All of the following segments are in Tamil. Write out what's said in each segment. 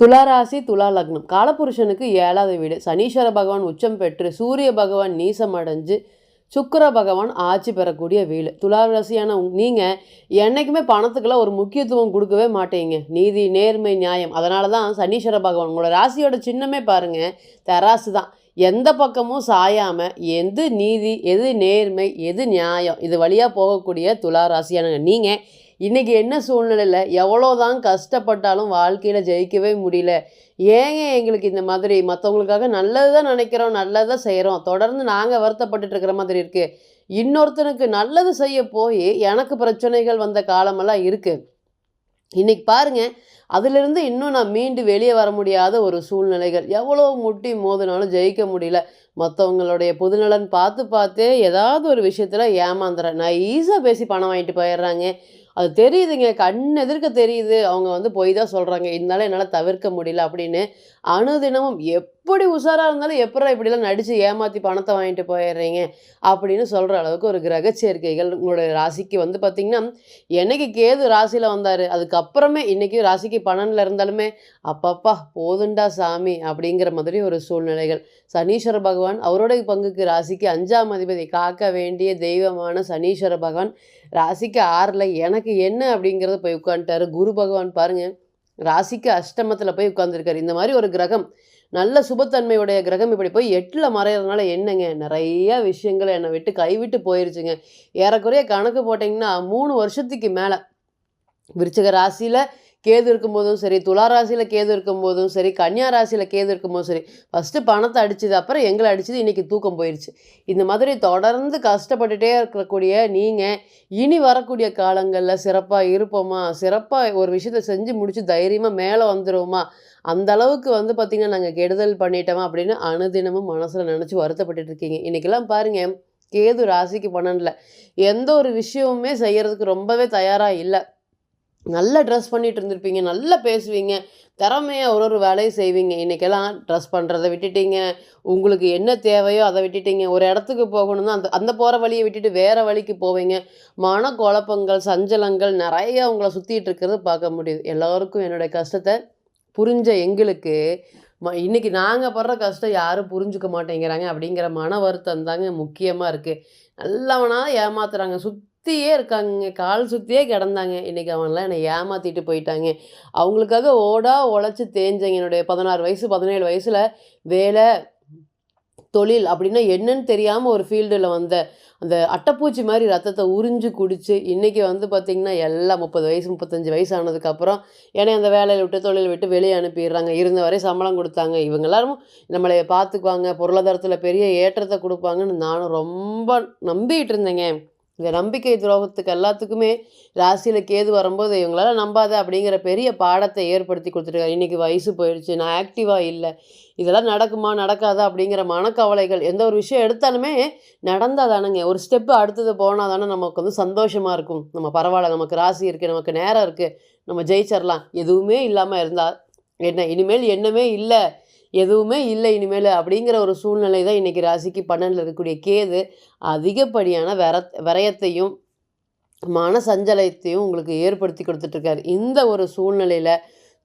துளாராசி துலா லக்னம். காலபுருஷனுக்கு ஏழாவது வீடு. சனீஸ்வர பகவான் உச்சம் பெற்று சூரிய பகவான் நீசம் அடைஞ்சு சுக்கிர பகவான் ஆட்சி பெறக்கூடிய வீடு. துலா ராசியான என்றைக்குமே பணத்துக்கெல்லாம் ஒரு முக்கியத்துவம் கொடுக்கவே மாட்டீங்க. நீதி நேர்மை நியாயம். அதனால தான் சனீஸ்வர பகவான் உங்களோட ராசியோட சின்னமே பாருங்கள் தராசு தான். எந்த பக்கமும் சாயாமல் எது நீதி எது நேர்மை எது நியாயம் இது வழியாக போகக்கூடிய துலா ராசியானங்க நீங்கள் இன்றைக்கி என்ன சூழ்நிலையில் எவ்வளோதான் கஷ்டப்பட்டாலும் வாழ்க்கையில் ஜெயிக்கவே முடியல. ஏங்க எங்களுக்கு இந்த மாதிரி? மற்றவங்களுக்காக நல்லது தான் நினைக்கிறோம் நல்லது தான் செய்கிறோம் தொடர்ந்து நாங்கள் வருத்தப்பட்டுட்டு இருக்கிற மாதிரி இருக்குது இன்னொருத்தனுக்கு நல்லது செய்ய போய் எனக்கு பிரச்சனைகள் வந்த காலமெல்லாம் இருக்குது இன்றைக்கி பாருங்கள் அதிலிருந்து இன்னும் நான் மீண்டு வெளியே வர முடியாத ஒரு சூழ்நிலைகள். எவ்வளோ முட்டி மோதினாலும் ஜெயிக்க முடியல. மற்றவங்களுடைய பொதுநலன் பார்த்து பார்த்து ஏதாவது ஒரு விஷயத்தில் ஏமாந்துறேன். நான் ஈஸியாக பேசி பணம் வாங்கிட்டு போயிடுறாங்க. அது தெரியுதுங்க. கண் எதிர்க்க தெரியுது. அவங்க வந்து பொய் தான் சொல்கிறாங்க இருந்தாலும் என்னால் தவிர்க்க முடியல அப்படின்னு அணுதினமும் எப்படி உஷாராக இருந்தாலும் எப்படா இப்படிலாம் நடித்து ஏமாற்றி பணத்தை வாங்கிட்டு போயிடுறீங்க? அப்படின்னு சொல்கிற அளவுக்கு ஒரு கிரக சேர்க்கைகள் உங்களுடைய ராசிக்கு வந்து பார்த்திங்கன்னா என்னைக்கு கேது ராசியில் வந்தார் அதுக்கப்புறமே இன்றைக்கி ராசிக்கு பன்னெண்டில் இருந்தாலுமே அப்பப்பா போதுண்டா சாமி அப்படிங்கிற மாதிரி ஒரு சூழ்நிலைகள். சனீஸ்வர பகவான் அவருடைய பங்குக்கு ராசிக்கு அஞ்சாம் அதிபதி காக்க வேண்டிய தெய்வமான சனீஸ்வர பகவான் ராசிக்கு ஆறில் எனக்கு என்ன அப்படிங்கிறத போய் உட்காந்துட்டாரு குரு பகவான் பாருங்கள் ராசிக்கு அஷ்டமத்தில் போய் உட்காந்துருக்காரு இந்த மாதிரி ஒரு கிரகம் நல்ல சுபத்தன்மையுடைய கிரகம் இப்படி போய் எட்டில் மறையிறதுனால என்னங்க? நிறைய விஷயங்கள் என்னை விட்டு கைவிட்டு போயிருச்சுங்க. ஏறக்குறைய கணக்கு போட்டிங்கன்னா மூணு வருஷத்துக்கு மேலே விருச்சிக ராசியில் கேது இருக்கும்போதும் சரி துலா ராசியில் கேது இருக்கும்போதும் சரி கன்னியா ராசியில் கேது இருக்கும்போதும் சரி ஃபஸ்ட்டு பணத்தை அடிச்சது அப்புறம் எங்களை அடிச்சது இன்றைக்கி தூக்கம் போயிடுச்சு இந்த மாதிரி தொடர்ந்து கஷ்டப்பட்டுட்டே இருக்கக்கூடிய நீங்கள் இனி வரக்கூடிய காலங்களில் சிறப்பாக இருப்போமா? சிறப்பாக ஒரு விஷயத்தை செஞ்சு முடித்து தைரியமாக மேலே வந்துடுவோமா அந்த அளவுக்கு வந்து பார்த்திங்கன்னா நாங்கள் கெடுதல் பண்ணிட்டோமா அப்படின்னு அனுதினமும் மனசில் நினச்சி வருத்தப்பட்டுட்டு இருக்கீங்க. இன்றைக்கெல்லாம் பாருங்கள் கேது ராசிக்கு பன்னெண்டில் எந்த ஒரு விஷயமுமே செய்கிறதுக்கு ரொம்பவே தயாராக இல்லை. நல்லா ட்ரெஸ் பண்ணிட்டு இருந்திருப்பீங்க நல்லா பேசுவீங்க திறமையாக ஒரு ஒரு வேலையை செய்வீங்க. இன்றைக்கெல்லாம் ட்ரெஸ் பண்ணுறதை விட்டுட்டீங்க உங்களுக்கு என்ன தேவையோ அதை விட்டுட்டீங்க. ஒரு இடத்துக்கு போகணும்னா அந்த அந்த போகிற வழியை விட்டுட்டு வேறு வழிக்கு போவீங்க. மன குழப்பங்கள் சஞ்சலங்கள் நிறைய உங்களை சுற்றிட்டு இருக்கிறது பார்க்க முடியுது. எல்லோருக்கும் என்னுடைய கஷ்டத்தை புரிஞ்ச எங்களுக்கு ம இன்னைக்கு நாங்கள் படுற கஷ்டம் யாரும் புரிஞ்சுக்க மாட்டேங்கிறாங்க அப்படிங்கிற மன வருத்தம் தாங்க முக்கியமாக இருக்குது நல்லவனாக ஏமாத்துறாங்க. சுற்றியே இருக்காங்க கால் சுற்றியே கிடந்தாங்க. இன்றைக்கி அவன்லாம் என்னை ஏமாற்றிட்டு போயிட்டாங்க. அவங்களுக்காக ஓடா உழைச்சி தேஞ்சேங்க. என்னுடைய பதினாறு வயசு பதினேழு வயசில் வேலை தொழில் அப்படின்னா என்னன்னு தெரியாமல் ஒரு ஃபீல்டில் வந்த அந்த அட்டைப்பூச்சி மாதிரி ரத்தத்தை உறிஞ்சு குடித்து இன்றைக்கி வந்து பார்த்திங்கன்னா எல்லாம் முப்பது வயசு முப்பத்தஞ்சு வயசு ஆனதுக்கப்புறம் ஏன்னா அந்த வேலையை விட்டு தொழில் விட்டு வெளியே அனுப்பிடுறாங்க. இருந்த வரை சம்பளம் கொடுத்தாங்க. இவங்க எல்லாரும் நம்மளை பார்த்துக்குவாங்க. பொருளாதாரத்தில் பெரிய ஏற்றத்தை கொடுப்பாங்கன்னு நானும் ரொம்ப நம்பிக்கிட்டு இருந்தேங்க. இந்த நம்பிக்கை துரோகத்துக்கு எல்லாத்துக்குமே ராசியில் கேது வரும்போது இவங்களால நம்பாத அப்படிங்கிற பெரிய பாடத்தை ஏற்படுத்தி கொடுத்துருக்காரு. இன்றைக்கி வயசு போயிடுச்சு நான் ஆக்டிவாக இல்லை இதெல்லாம் நடக்குமா நடக்காதா அப்படிங்கிற மனக்கவலைகள் எந்த ஒரு விஷயம் எடுத்தாலுமே நடந்தால் தானுங்க ஒரு ஸ்டெப்பு அடுத்தது போனால் தானே நமக்கு வந்து சந்தோஷமாக இருக்கும். நம்ம பரவாயில்ல நமக்கு ராசி இருக்குது நமக்கு நேரம் இருக்குது நம்ம ஜெயிச்சிடலாம் எதுவுமே இல்லாமல் இருந்தால் என்ன இனிமேல் என்னமே இல்லை. எதுவுமே இல்லை இனிமேல் அப்படிங்கிற ஒரு சூழ்நிலை தான் இன்றைக்கி ராசிக்கு பன்னெண்டில் இருக்கக்கூடிய கேது. அதிகப்படியான வர விரயத்தையும் மன சஞ்சலத்தையும் உங்களுக்கு ஏற்படுத்தி கொடுத்துட்ருக்காரு. இந்த ஒரு சூழ்நிலையில்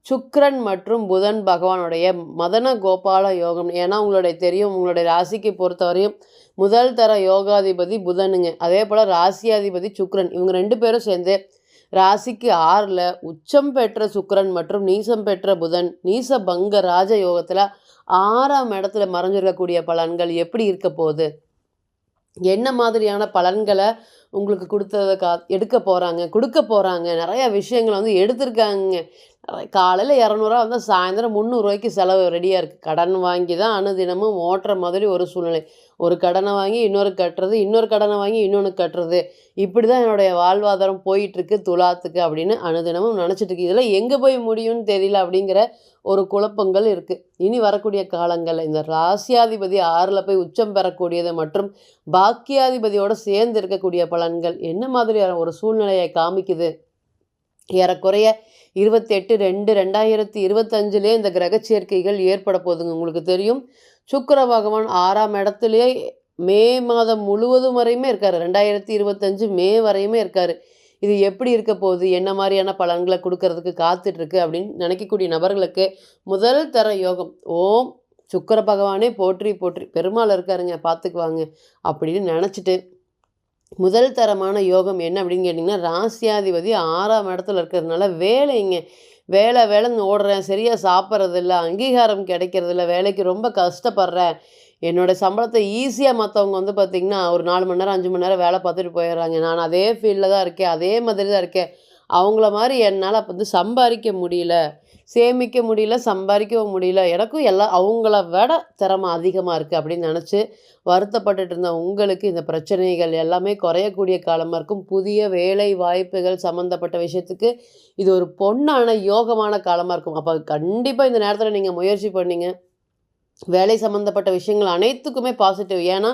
சுக்ரன் மற்றும் புதன் பகவானுடைய மதன கோபால யோகம் ஏன்னா உங்களுடைய தெரியும் உங்களுடைய ராசிக்கு பொறுத்தவரையும் முதல் தர யோகாதிபதி புதனுங்க. அதே போல் ராசியாதிபதி சுக்ரன் இவங்க ரெண்டு பேரும் சேர்ந்து ராசிக்கு ஆறில் உச்சம் பெற்ற சுக்கரன் மற்றும் நீசம் பெற்ற புதன் நீச பங்க ராஜ யோகத்தில் ஆறாம் இடத்துல மறைஞ்சிருக்கக்கூடிய பலன்கள் எப்படி இருக்க போகுது? என்ன மாதிரியான பலன்களை உங்களுக்கு கொடுத்ததை கா எடுக்க போகிறாங்க கொடுக்க போகிறாங்க நிறையா விஷயங்களை வந்து எடுத்திருக்காங்க. காலையில் இரநூறுவா வந்தால் சாயந்தரம் முந்நூறுரூவாய்க்கு செலவு ரெடியாக இருக்குது கடன் வாங்கி தான் அனுதினமும் ஓட்டுற மாதிரி ஒரு சூழ்நிலை. ஒரு கடனை வாங்கி இன்னொரு கட்டுறது இன்னொரு கடனை வாங்கி இன்னொன்று கட்டுறது. இப்படி தான் என்னுடைய வாழ்வாதாரம் போயிட்டுருக்கு துலாத்துக்கு அப்படின்னு அனுதினமும் நினச்சிட்டு இருக்கு. இதெல்லாம் எங்கே போய் முடியும்னு தெரியல அப்படிங்கிற ஒரு குழப்பங்கள் இருக்குது இனி வரக்கூடிய காலங்களில் இந்த ராசியாதிபதி ஆறில் போய் உச்சம் பெறக்கூடியது மற்றும் பாக்கியாதிபதியோடு சேர்ந்து இருக்கக்கூடிய பலன்கள் என்ன மாதிரியான ஒரு சூழ்நிலையை காமிக்குது? ஏறக்குறைய இருபத்தெட்டு ரெண்டு ரெண்டாயிரத்தி இருபத்தஞ்சிலே இந்த கிரக சேர்க்கைகள் ஏற்பட போகுதுங்க உங்களுக்கு தெரியும். சுக்கர பகவான் ஆறாம் இடத்துலேயே மே மாதம் முழுவதும் வரையுமே இருக்கார். ரெண்டாயிரத்தி இருபத்தஞ்சு மே வரையுமே இருக்கார். இது எப்படி இருக்க போகுது? என்ன மாதிரியான பலன்களை கொடுக்கறதுக்கு காத்துட்ருக்கு அப்படின்னு நினைக்கக்கூடிய நபர்களுக்கு முதல் தர யோகம் ஓம் சுக்கர பகவானே போற்றி போற்றி பெருமாள் இருக்காருங்க பார்த்துக்குவாங்க அப்படின்னு நினச்சிட்டு முதல் தரமான யோகம் என்ன அப்படின்னு கேட்டிங்கன்னா ராசியாதிபதி ஆறாம் இடத்துல இருக்கிறதுனால வேலைங்க வேலை வேலைன்னு ஓடுறேன் சரியாக சாப்பிட்றதில்ல அங்கீகாரம் கிடைக்கிறதில்ல வேலைக்கு ரொம்ப கஷ்டப்படுறேன். என்னோடய சம்பளத்தை ஈஸியாக மற்றவங்க வந்து பார்த்திங்கன்னா ஒரு நாலு மணி நேரம் அஞ்சு மணி நேரம் வேலை பார்த்துட்டு போயிடுறாங்க. நான் அதே ஃபீல்டில் தான் இருக்கேன் அதே மாதிரி தான் இருக்கேன். அவங்கள மாதிரி என்னால் அப்போ வந்து சம்பாதிக்க முடியல. சேமிக்க முடியல சம்பாதிக்கவும் முடியல. எனக்கும் எல்லாம் அவங்கள விட திறமை அதிகமாக இருக்குது அப்படின்னு நினச்சி வருத்தப்பட்டுட்டு இருந்த உங்களுக்கு இந்த பிரச்சனைகள் எல்லாமே குறையக்கூடிய காலமாக இருக்கும். புதிய வேலை வாய்ப்புகள் சம்மந்தப்பட்ட விஷயத்துக்கு இது ஒரு பொண்ணான யோகமான காலமாக இருக்கும். அப்போ கண்டிப்பாக இந்த நேரத்தில் நீங்கள் முயற்சி பண்ணீங்க. வேலை சம்மந்தப்பட்ட விஷயங்கள் அனைத்துக்குமே பாசிட்டிவ் ஏன்னா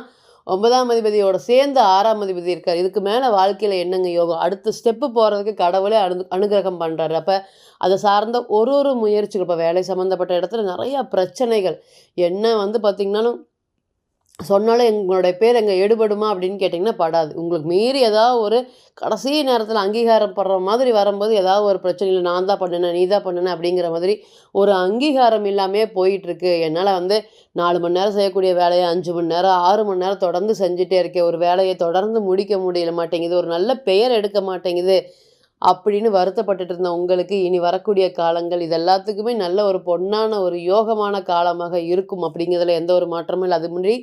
ஒன்பதாம் அதிபதியோட சேர்ந்து ஆறாம் அதிபதி இருக்கார். இதுக்கு மேலே வாழ்க்கையில் என்னங்க யோகம்? அடுத்த ஸ்டெப்பு போகிறதுக்கு கடவுளே அனு அனுகிரகம் பண்ணுறாரு அப்போ அதை சார்ந்த ஒரு ஒரு முயற்சிகள் இப்போ வேலை சம்மந்தப்பட்ட இடத்துல நிறையா பிரச்சனைகள். என்ன வந்து பார்த்திங்கனாலும் சொன்னாலும் எங்களுடைய பேர் எங்கே எடுபடுமா அப்படின்னு கேட்டிங்கன்னா படாது. உங்களுக்கு மீறி ஏதாவது ஒரு கடைசி நேரத்தில் அங்கீகாரம் படுற மாதிரி வரும்போது ஏதாவது ஒரு பிரச்சனையில் நான் தான் பண்ணினேன் நீ தான் பண்ணினேன் அப்படிங்கிற மாதிரி ஒரு அங்கீகாரம் இல்லாமே போயிட்டுருக்கு. என்னால் வந்து நாலு மணி நேரம் செய்யக்கூடிய வேலையை அஞ்சு மணி நேரம் ஆறு மணி நேரம் தொடர்ந்து செஞ்சுட்டே இருக்கேன். ஒரு வேலையை தொடர்ந்து முடிக்க முடியல மாட்டேங்குது. ஒரு நல்ல பெயர் எடுக்க மாட்டேங்குது அப்படின்னு வருத்தப்பட்டுட்டு இருந்த உங்களுக்கு இனி வரக்கூடிய காலங்கள் இது எல்லாத்துக்குமே நல்ல ஒரு பொன்னான ஒரு யோகமான காலமாக இருக்கும் அப்படிங்கிறதுல எந்த ஒரு மாற்றமும் இல்லை. அது முன்னாடி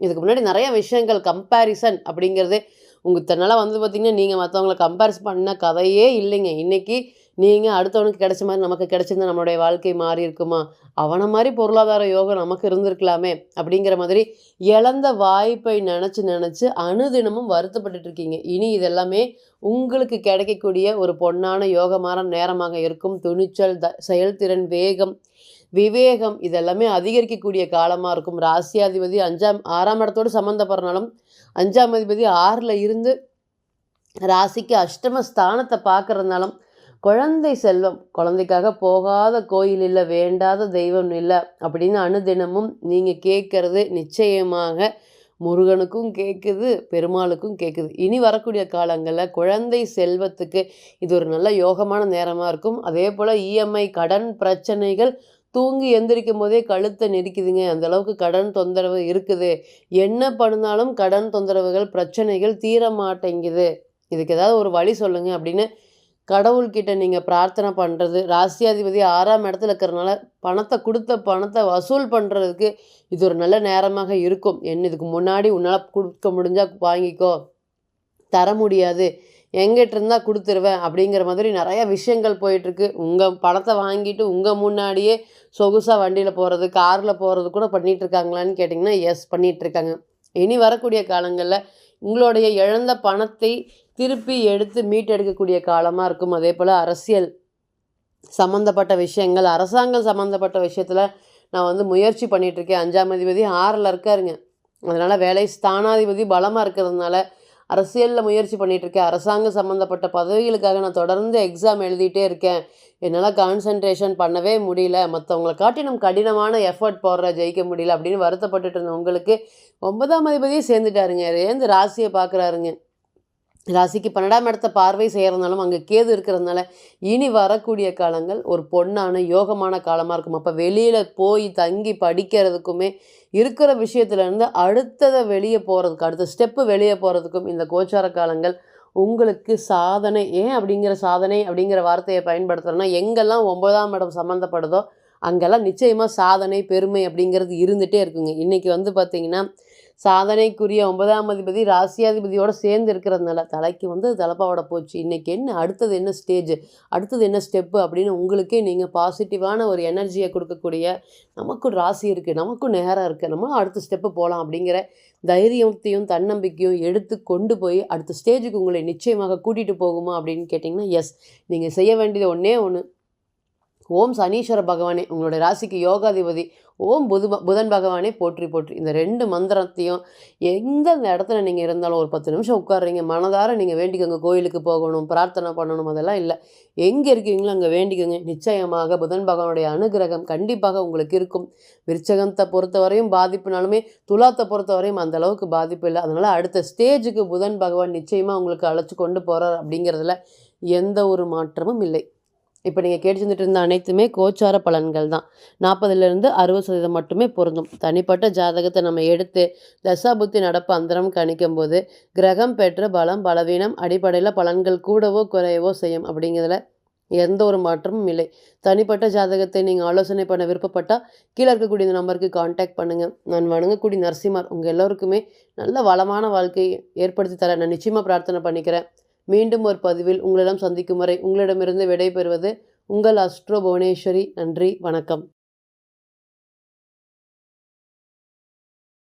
இதுக்கு முன்னாடி நிறைய விஷயங்கள் கம்பேரிசன் அப்படிங்கிறது உங்கள் தன்னால் வந்து பார்த்திங்கன்னா நீங்கள் மற்றவங்கள கம்பேரிஸ் பண்ண கதையே இல்லைங்க. இன்றைக்கி நீங்கள் அடுத்தவனுக்கு கிடைச்ச மாதிரி நமக்கு கிடைச்சிருந்தா நம்மளுடைய வாழ்க்கை மாறி இருக்குமா? அவனை மாதிரி பொருளாதார யோகம் நமக்கு இருந்திருக்கலாமே அப்படிங்கிற மாதிரி இழந்த வாய்ப்பை நினச்சி நினச்சி அனுதினமும் வருத்தப்பட்டுட்டு இருக்கீங்க. இனி இதெல்லாமே உங்களுக்கு கிடைக்கக்கூடிய ஒரு பொன்னான யோகமான நேரமாக இருக்கும். துணிச்சல் த செயல்திறன் வேகம் விவேகம் இதெல்லாமே அதிகரிக்கக்கூடிய காலமாக இருக்கும். ராசியாதிபதி அஞ்சாம் ஆறாம் இடத்தோடு சம்மந்தப்படுறனாலும் அஞ்சாம் அதிபதி ஆறில் இருந்து ராசிக்கு அஷ்டம ஸ்தானத்தை பார்க்குறதுனாலும் குழந்தை செல்வம் குழந்தைக்காக போகாத கோயில் இல்லை வேண்டாத தெய்வம் இல்லை அப்படின்னு அனுதினமும் நீங்கள் கேட்குறது நிச்சயமாக முருகனுக்கும் கேட்குது பெருமாளுக்கும் கேட்குது இனி வரக்கூடிய காலங்களில் குழந்தை செல்வத்துக்கு இது ஒரு நல்ல யோகமான நேரமாக இருக்கும். அதே போல் இஎம்ஐ கடன் பிரச்சனைகள் தூங்கி எந்திரிக்கும் போதே கழுத்தை நெரிக்குதுங்க. அந்த அளவுக்கு கடன் தொந்தரவு இருக்குது. என்ன பண்ணாலும் கடன் தொந்தரவுகள் பிரச்சனைகள் தீர மாட்டேங்குது. இதுக்கு ஏதாவது ஒரு வழி சொல்லுங்கள் அப்படின்னு கடவுள்கிட்ட நீங்கள் பிரார்த்தனை பண்ணுறது ராசியாதிபதி ஆறாம் இடத்துல இருக்கிறனால பணத்தை கொடுத்த பணத்தை வசூல் பண்ணுறதுக்கு இது ஒரு நல்ல நேரமாக இருக்கும். என்ன இதுக்கு முன்னாடி உன்னால் கொடுக்க முடிஞ்சால் வாங்கிக்கோ. தர முடியாது. எங்கிட்ட இருந்தால் கொடுத்துருவேன் அப்படிங்கிற மாதிரி நிறைய விஷயங்கள் போயிட்டுருக்கு. உங்கள் பணத்தை வாங்கிட்டு உங்கள் முன்னாடியே சொகுசாக வண்டியில் போகிறது காரில் போகிறது கூட பண்ணிகிட்ருக்காங்களான்னு கேட்டிங்கன்னா எஸ் பண்ணிகிட்ருக்காங்க இனி வரக்கூடிய காலங்களில் உங்களுடைய இழந்த பணத்தை திருப்பி எடுத்து மீட்டெடுக்கக்கூடிய காலமாக இருக்கும். அதே போல் அரசியல் சம்மந்தப்பட்ட விஷயங்கள் அரசாங்கம் சம்மந்தப்பட்ட விஷயத்தில் நான் வந்து முயற்சி பண்ணிகிட்ருக்கேன் அஞ்சாம் அதிபதி ஆறில் இருக்காருங்க. அதனால் வேலை ஸ்தானாதிபதி பலமாக இருக்கிறதுனால அரசியலில் முயற்சி பண்ணிகிட்ருக்கேன் அரசாங்கம் சம்மந்தப்பட்ட பதவிகளுக்காக நான் தொடர்ந்து எக்ஸாம் எழுதிட்டே இருக்கேன். என்னால் கான்சன்ட்ரேஷன் பண்ணவே முடியல. மற்றவங்களை காட்டினும் கடினமான எஃபர்ட் போடுற ஜெயிக்க முடியல அப்படின்னு வருத்தப்பட்டுட்டு இருந்த உங்களுக்கு ஒன்பதாம் அதிபதியே சேர்ந்துட்டாருங்க. ஏந்து ராசியை பார்க்குறாருங்க. ராசிக்கு பன்னெண்டாம் இடத்த பார்வை செய்கிறதுனாலும் அங்கே கேது இருக்கிறதுனால இனி வரக்கூடிய காலங்கள் ஒரு பொண்ணான யோகமான காலமாக இருக்கும். அப்போ வெளியில் போய் தங்கி படிக்கிறதுக்குமே இருக்கிற விஷயத்துலேருந்து அடுத்ததை வெளியே போகிறதுக்கு அடுத்த ஸ்டெப்பு வெளியே போகிறதுக்கும் இந்த கோச்சார காலங்கள் உங்களுக்கு சாதனை. ஏன் அப்படிங்கிற சாதனை அப்படிங்கிற வார்த்தையை பயன்படுத்துகிறோன்னா எங்கெல்லாம் ஒன்பதாம் இடம் சம்மந்தப்படுதோ அங்கெல்லாம் நிச்சயமாக சாதனை பெருமை அப்படிங்கிறது இருந்துகிட்டே இருக்குங்க. இன்றைக்கி வந்து பார்த்திங்கன்னா சாதனைக்குரிய ஒன்பதாம் அதிபதி ராசியாதிபதியோடு சேர்ந்து இருக்கிறதுனால தலைக்கு வந்து தலைப்பாவோட போச்சு. இன்றைக்கி என்ன அடுத்தது என்ன ஸ்டேஜ் அடுத்தது என்ன ஸ்டெப்பு அப்படின்னு உங்களுக்கே நீங்கள் பாசிட்டிவான ஒரு எனர்ஜியை கொடுக்கக்கூடிய நமக்கும் ராசி இருக்குது நமக்கும் நேரம் இருக்குது நம்ம அடுத்த ஸ்டெப்பு போகலாம் அப்படிங்கிற தைரியத்தையும் தன்னம்பிக்கையும் எடுத்து கொண்டு போய் அடுத்த ஸ்டேஜுக்கு உங்களை நிச்சயமாக கூட்டிகிட்டு போகுமா அப்படின்னு கேட்டிங்கன்னா எஸ் நீங்கள் செய்ய வேண்டியது ஒன்றே ஒன்று ஓம் சனீஸ்வர பகவானே உங்களுடைய ராசிக்கு யோகாதிபதி ஓம் புது புதன் பகவானே போற்றி போற்றி. இந்த ரெண்டு மந்திரத்தையும் எந்த இடத்துல நீங்கள் இருந்தாலும் ஒரு பத்து நிமிஷம் உட்காடுறீங்க மனதார நீங்கள் வேண்டிக்கோங்க கோயிலுக்கு போகணும் பிரார்த்தனை பண்ணணும் அதெல்லாம் இல்லை. எங்கே இருக்கீங்களோ அங்கே வேண்டிக்கோங்க. நிச்சயமாக புதன் பகவானுடைய அனுகிரகம் கண்டிப்பாக உங்களுக்கு இருக்கும். விருச்சகத்தை பொறுத்தவரையும் பாதிப்புனாலுமே துலாத்தை பொறுத்தவரையும் அந்த அளவுக்கு பாதிப்பு இல்லை. அதனால் அடுத்த ஸ்டேஜுக்கு புதன் பகவான் நிச்சயமாக உங்களுக்கு அழைச்சி கொண்டு போகிறார் அப்படிங்கிறதுல எந்த ஒரு மாற்றமும் இல்லை. இப்போ நீங்கள் கேட்டு செஞ்சுட்டு இருந்த அனைத்துமே கோச்சார பலன்கள் தான். நாற்பதுலேருந்து அறுபது சதவீதம் மட்டுமே பொருந்தும். தனிப்பட்ட ஜாதகத்தை நம்ம எடுத்து தசாபுத்தி நடப்பு அந்தரம் கணிக்கும் போது கிரகம் பெற்ற பலம் பலவீனம் அடிப்படையில் பலன்கள் கூடவோ குறையவோ செய்யும் அப்படிங்கிறதுல எந்த ஒரு மாற்றமும் இல்லை. தனிப்பட்ட ஜாதகத்தை நீங்கள் ஆலோசனை பண்ண விருப்பப்பட்டால் கீழே இருக்கக்கூடிய இந்த நம்பருக்கு காண்டாக்ட் பண்ணுங்கள் நான் வணங்கக்கூடிய நரசிம்மார் உங்கள் எல்லோருக்குமே நல்ல வளமான வாழ்க்கையை ஏற்படுத்தி தர நான் நிச்சயமாக பிரார்த்தனை பண்ணிக்கிறேன். மீண்டும் ஒரு பதிவில் உங்களிடம் சந்திக்கும் வரை உங்களிடமிருந்து விடைபெறுவது உங்கள் அஸ்ட்ரோ புவனேஸ்வரி. நன்றி வணக்கம்.